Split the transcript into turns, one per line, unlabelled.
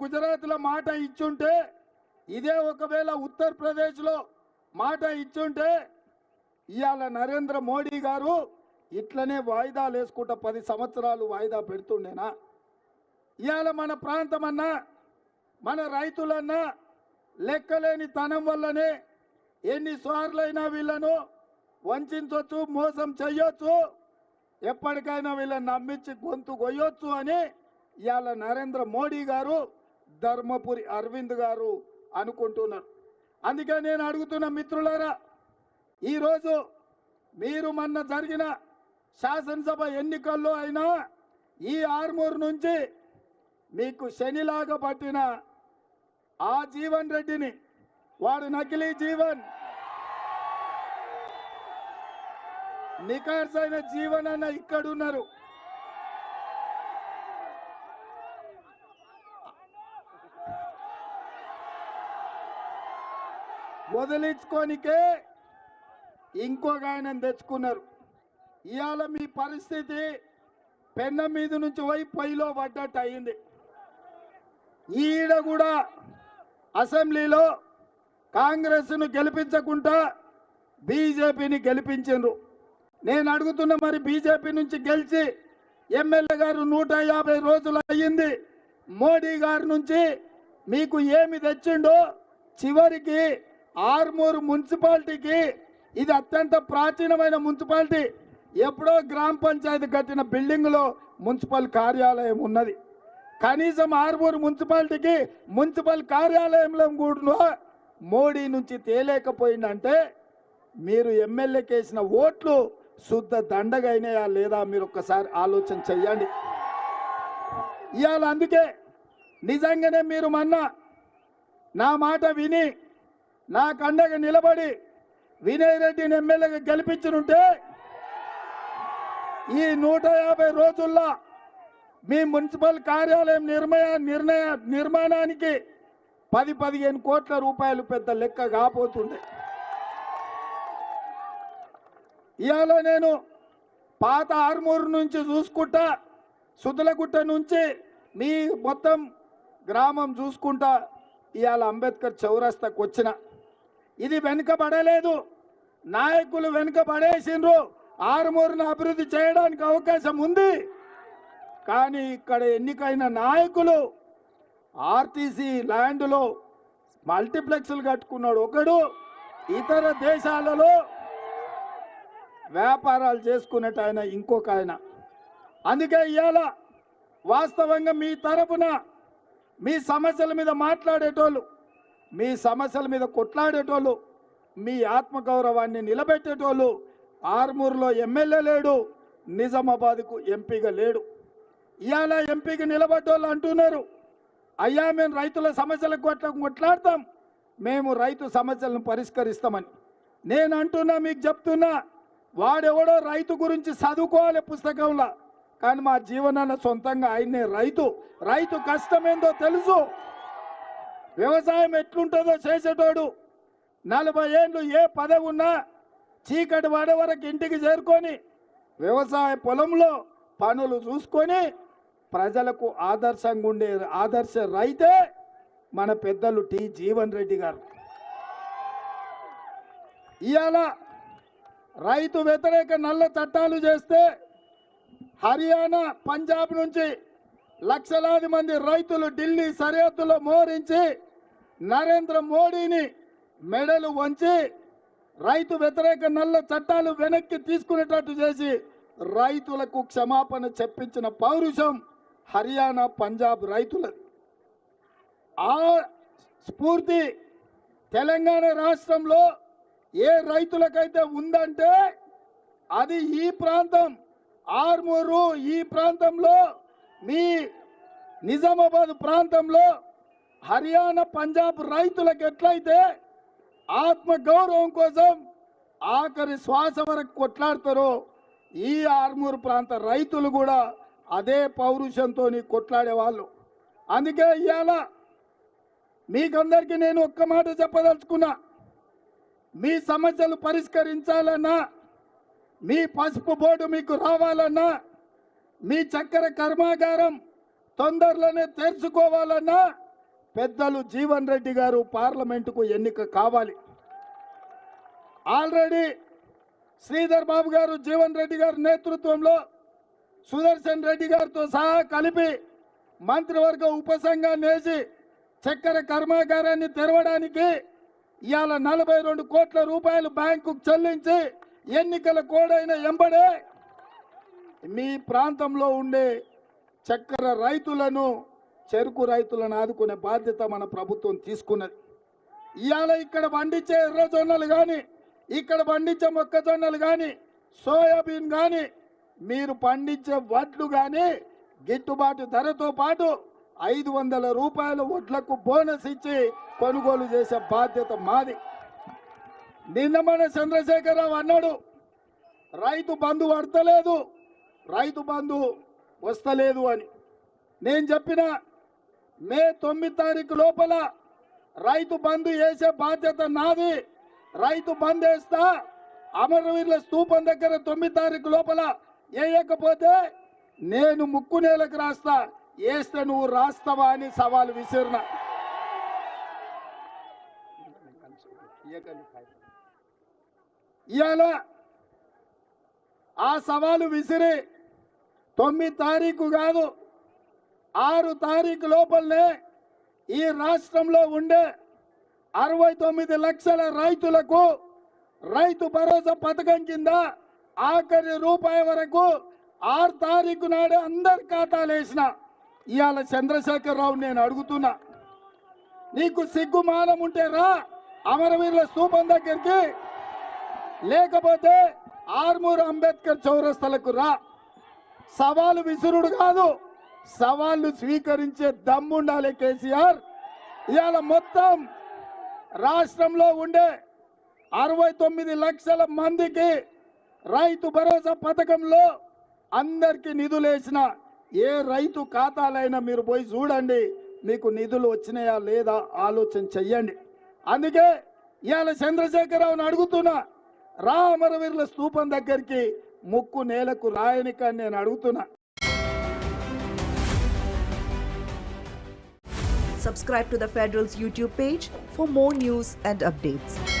గుజరాత్లో మాట ఇచ్చుంటే ఇదే ఒకవేళ ఉత్తరప్రదేశ్లో మాట ఇచ్చుంటే ఇవాళ నరేంద్ర మోడీ గారు ఇట్లనే వాయిదాలు వేసుకుంటా పది సంవత్సరాలు వాయిదా పెడుతుండేనా? ఇవాళ మన ప్రాంతం అన్నా మన రైతులన్నా లెక్కలేని తనం వల్లనే ఎన్నిసార్లైనా వీళ్ళను వంచవచ్చు మోసం చెయ్యొచ్చు ఎప్పటికైనా వీళ్ళని నమ్మించి గొంతు కొయ్యొచ్చు అని ఇవాళ నరేంద్ర మోడీ గారు ధర్మపురి అరవింద్ గారు అనుకుంటున్నారు. అందుకే నేను అడుగుతున్న మిత్రులారా ఈరోజు మీరు మొన్న జరిగిన శాసనసభ ఎన్నికల్లో అయినా ఈ ఆర్మూర్ నుంచి మీకు శనిలాగా పట్టిన ఆ జీవన్ రెడ్డిని వాడు నకిలీ జీవన్ నికార్స్ అయిన జీవన్ అన్న ఇక్కడున్నారు. వదిలించుకోనికే ఇంకొక ఆయన తెచ్చుకున్నారు. ఇవాళ మీ పరిస్థితి పెన్న మీద నుంచి పోయి పొయ్యిలో పడ్డట్టు అయింది ఈడ కూడా అసెంబ్లీలో కాంగ్రెస్ను గెలిపించకుండా బీజేపీని గెలిపించిండ్రు. నేను అడుగుతున్న మరి బీజేపీ నుంచి గెలిచి ఎమ్మెల్యే గారు నూట యాభై రోజులు అయ్యింది. మోడీ గారి నుంచి మీకు ఏమి తెచ్చిండో చివరికి ఆర్మూరు మున్సిపాలిటీకి ఇది అత్యంత ప్రాచీనమైన మున్సిపాలిటీ. ఎప్పుడో గ్రామ పంచాయతీ కట్టిన బిల్డింగ్లో మున్సిపల్ కార్యాలయం ఉన్నది. కనీసం ఆర్మూరు మున్సిపాలిటీకి మున్సిపల్ కార్యాలయంలో కూడా మోడీ నుంచి తేలేకపోయిందంటే మీరు ఎమ్మెల్యేకి వేసిన ఓట్లు శుద్ధ దండగైనాయా లేదా మీరు ఒక్కసారి ఆలోచన చెయ్యండి. ఇవాళ అందుకే నిజంగానే మీరు మన్నా నా మాట విని నా కండగా నిలబడి వినయ్ రెడ్డిని ఎమ్మెల్యేగా గెలిపించనుంటే ఈ నూట యాభై రోజుల్లో మీ మున్సిపల్ కార్యాలయం నిర్మయ నిర్ణయ నిర్మాణానికి పది పదిహేను కోట్ల రూపాయలు పెద్ద లెక్క కాబోతుండే. ఇవాళ నేను పాత ఆర్మూరు నుంచి చూసుకుంటా సుతులగుట్ట నుంచి మీ మొత్తం గ్రామం చూసుకుంటా ఇవాళ అంబేద్కర్ చౌరస్తాకు వచ్చిన ఇది వెనుకబడలేదు. నాయకులు వెనుకబడేసిండ్రు. ఆరుమూరును అభివృద్ధి చేయడానికి అవకాశం ఉంది. కానీ ఇక్కడ ఎన్నికైన నాయకులు ఆర్టీసీ ల్యాండ్లో మల్టీప్లెక్స్లు కట్టుకున్నాడు ఒకడు. ఇతర దేశాలలో వ్యాపారాలు చేసుకున్నట్టు ఆయన ఇంకొక ఆయన. అందుకే ఇవాళ వాస్తవంగా మీ తరపున మీ సమస్యల మీద మాట్లాడేటోళ్ళు మీ సమస్యల మీద కొట్లాడేటోళ్ళు మీ ఆత్మగౌరవాన్ని నిలబెట్టేటోళ్ళు ఆర్మూర్లో ఎమ్మెల్యే లేడు నిజామాబాద్కు ఎంపీగా లేడు. ఇవాళ ఎంపీకి నిలబడ్డోళ్ళు అంటున్నారు. అయ్యా మేము రైతుల సమస్యలకు కొట్ల కొట్లాడతాం. మేము రైతు సమస్యలను పరిష్కరిస్తామని. నేను అంటున్నా మీకు చెప్తున్నా వాడెవడో రైతు గురించి చదువుకోవాలి పుస్తకంలో. కానీ మా జీవనాన్ని సొంతంగా ఆయనే రైతు. రైతు కష్టమేందో తెలుసు. వ్యవసాయం ఎట్లుంటుందో చేసేటోడు నలభై ఏళ్ళు ఏ పదవి ఉన్నా చీకటి వాడ వరకు ఇంటికి చేరుకొని వ్యవసాయ పొలంలో పనులు చూసుకొని ప్రజలకు ఆదర్శంగా ఉండే ఆదర్శ రైతే మన పెద్దలు టి జీవన్ రెడ్డి గారు. ఇవాళ రైతు వ్యతిరేక నల్ల చట్టాలు చేస్తే హర్యానా పంజాబ్ నుంచి లక్షలాది మంది రైతులు ఢిల్లీ సరిహద్దులో మోరించి నరేంద్ర మోడీని మెడలు వంచి రైతు వ్యతిరేక నల్ల చట్టాలు వెనక్కి తీసుకునేటట్టు చేసి రైతులకు క్షమాపణ చెప్పించిన పౌరుషం హర్యానా పంజాబ్ రైతులది. ఆ స్ఫూర్తి తెలంగాణ రాష్ట్రంలో ఏ రైతులకైతే ఉందంటే అది ఈ ప్రాంతం ఆర్మూరు ఈ ప్రాంతంలో మీ నిజామాబాద్ ప్రాంతంలో హర్యానా పంజాబ్ రైతులకు ఎట్లయితే ఆత్మ గౌరవం కోసం ఆఖరి శ్వాస వరకు కొట్లాడతారో ఈ ఆర్మూరు ప్రాంత రైతులు కూడా అదే పౌరుషంతో కొట్లాడే వాళ్ళు. అందుకే ఇవాళ మీకందరికీ నేను ఒక్క మాట చెప్పదలుచుకున్నా. మీ సమస్యలు పరిష్కరించాలన్నా మీ పసుపు బోర్డు మీకు రావాలన్నా మీ చక్కెర కర్మాగారం తొందరలోనే తెరుచుకోవాలన్నా పెద్దలు జీవన్ రెడ్డి గారు పార్లమెంటుకు ఎన్నిక కావాలి. ఆల్రెడీ శ్రీధర్ బాబు గారు జీవన్ రెడ్డి గారి నేతృత్వంలో సుదర్శన్ రెడ్డి గారితో సహా కలిపి మంత్రివర్గ ఉపసంఘాన్ని వేసి చక్కెర కర్మాగారాన్ని తెరవడానికి ఇవాళ నలభై రెండు కోట్ల రూపాయలు బ్యాంకుకు చెల్లించి ఎన్నికల కోడైన ఎంబడే మీ ప్రాంతంలో ఉండే చక్కెర రైతులను చెరుకు రైతులను ఆదుకునే బాధ్యత మన ప్రభుత్వం తీసుకున్నది. ఇవాళ ఇక్కడ పండించే ఎర్రజొన్నలు కానీ ఇక్కడ పండించే మొక్కజొన్నలు కానీ సోయాబీన్ కానీ మీరు పండించే వడ్లు కానీ గిట్టుబాటు ధరతో పాటు ఐదు వందల రూపాయల వడ్లకు బోనస్ ఇచ్చి కొనుగోలు చేసే బాధ్యత మాది. నిన్న మన చంద్రశేఖరరావు అన్నాడు రైతు బంధు పడతలేదు రైతు బంధు వస్తలేదు అని. నేను చెప్పిన మే తొమ్మిది తారీఖు లోపల రైతు బంధు వేసే బాధ్యత నాది. రైతు బంద్ వేస్తా. అమరవీరుల స్తూపం దగ్గర తొమ్మిది తారీఖు లోపల వేయకపోతే నేను ముక్కు నేలకు రాస్తా. వేస్తే నువ్వు రాస్తావా అని సవాల్ విసిరిన. ఇవాళ ఆ సవాలు విసిరి తొమ్మిది తారీఖు కాదు ఆరు తారీఖు లోపలనే ఈ రాష్ట్రంలో ఉండే అరవై తొమ్మిది లక్షల రైతులకు రైతు భరోసా పథకం కింద ఆఖరి రూపాయి వరకు ఆరు తారీఖు నాడే అందరి ఖాతాలు వేసిన. ఇవాళ చంద్రశేఖరరావు నేను అడుగుతున్నా. నీకు సిగ్గు మానం ఉంటే రా అమరవీరుల స్థూపం దగ్గరికి. లేకపోతే ఆర్మూర్ అంబేద్కర్ చౌరస్తలకు రా. సవాలు విసురుడు కాదు. సవాళ్ళు స్వీకరించే దమ్ముండాలి కేసీఆర్. ఇవాళ మొత్తం రాష్ట్రంలో ఉండే అరవై తొమ్మిది లక్షల మందికి రైతు భరోసా పథకంలో అందరికి నిధులేసిన ఏ రైతు ఖాతాలైనా మీరు పోయి చూడండి మీకు నిధులు వచ్చినాయా లేదా ఆలోచన చెయ్యండి. అందుకే ఇవాళ చంద్రశేఖరరావుని అడుగుతున్నా రా అమరవీరుల స్తూపం దగ్గరికి ముక్కు నేలకు రాయనికని నేను అడుగుతున్నా.
Subscribe to the Federal's YouTube page for more news and updates.